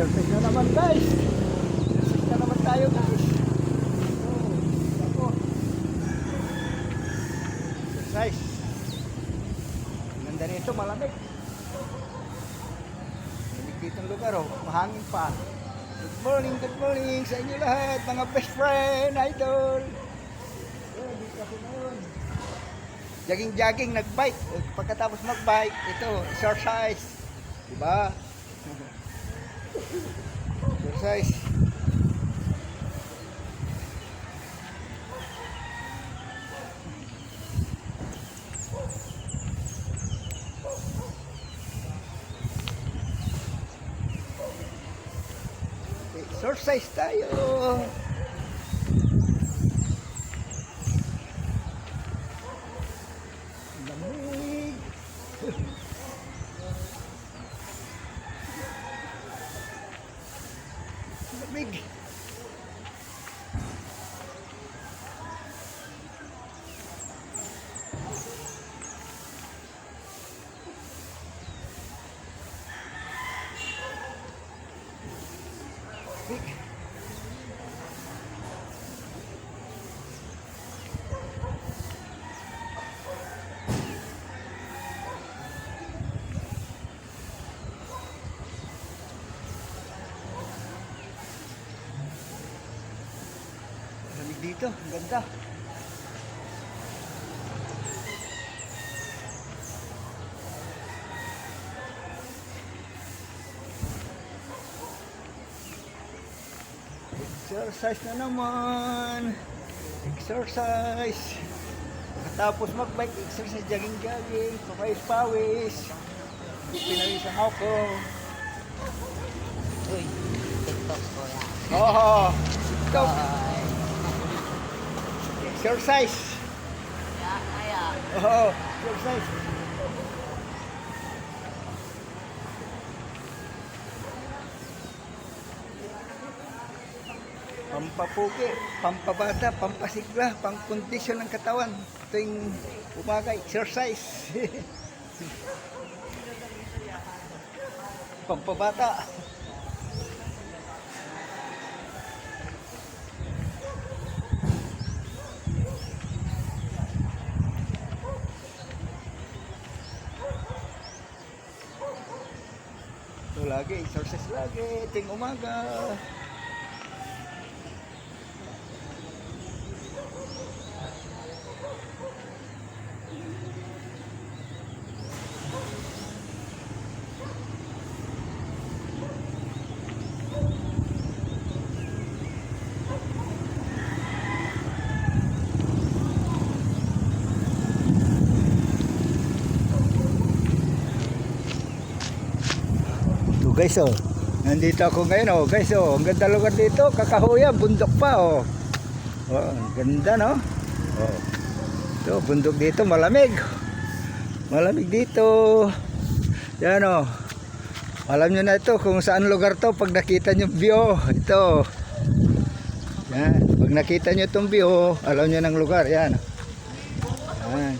Exercise na naman guys. Exercise na naman tayo guys. Oh, ako. Ang Ganda nito, malamig. Malamig dito ang lugar oh. Mahangin pa. Good morning, good morning sa inyo lahat, mga best friend, idol. Oh, dito ako ngayon. Jogging-jogging, nag-bike. Pagkatapos mag-bike, ito, exercise. Diba? Exercise. Exercise tayo. Lamig. Lamig. Lamig dito, ang ganda. Exercise na naman. Exercise. Tapos magbike, exercise, jogging-jogging, pawis-pawis. Pinawisan ako. Uy, TikTok ko yan. Oo. Ikaw, Ay, exercise. kaya, kaya. Oo, exercise. Pampapuki, pampabata, pampasigla, pangkondisyon ng katawan. Tuwing umaga, exercise. Pampabata. Lagi, exercise lagi, ting umaga. Guys oh, nandito ako ngayon oh guys oh, ang ganda lugar dito, kakahuyan, bundok pa oh. Oh, ganda no? Oh. Ito, bundok dito, malamig. Malamig dito. Yan oh. Alam nyo na ito kung saan lugar to pag nakita nyo view. Ito. Yan. Pag nakita nyo itong view, alam nyo ng lugar. Yan. Yan.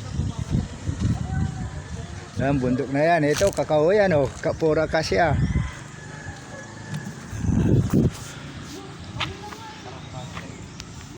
Yan, bundok na yan. Ito, kakahuyan oh. Kapura kasya.